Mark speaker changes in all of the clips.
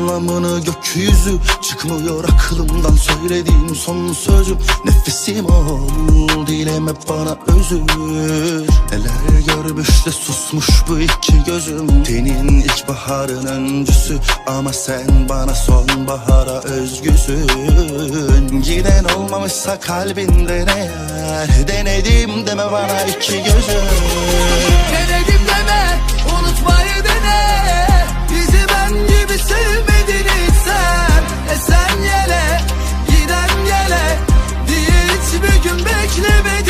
Speaker 1: anlamını gökyüzü. Çıkmıyor aklımdan söylediğim son sözüm. Nefesim ol dileme bana özür. Neler görmüş de susmuş bu iki gözüm. Tenin ilkbaharın öncüsü Ama sen bana sonbahara özgüsün. Giden olmamışsa kalbinde ne yer? Denedim deme bana iki gözüm
Speaker 2: hiçbir gün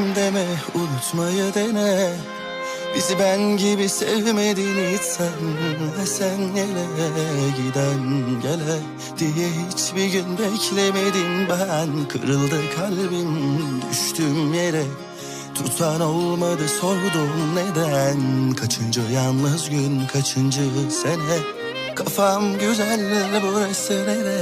Speaker 1: Denedim deme unutmayı dene Bizi ben gibi sevmedin hiç sen sen yele giden gele Diye hiçbir gün beklemedim ben Kırıldı kalbim düştüm yere. Tutan olmadı sordum neden? Kaçıncı yalnız gün kaçıncı sene? Kafam güzel burası nere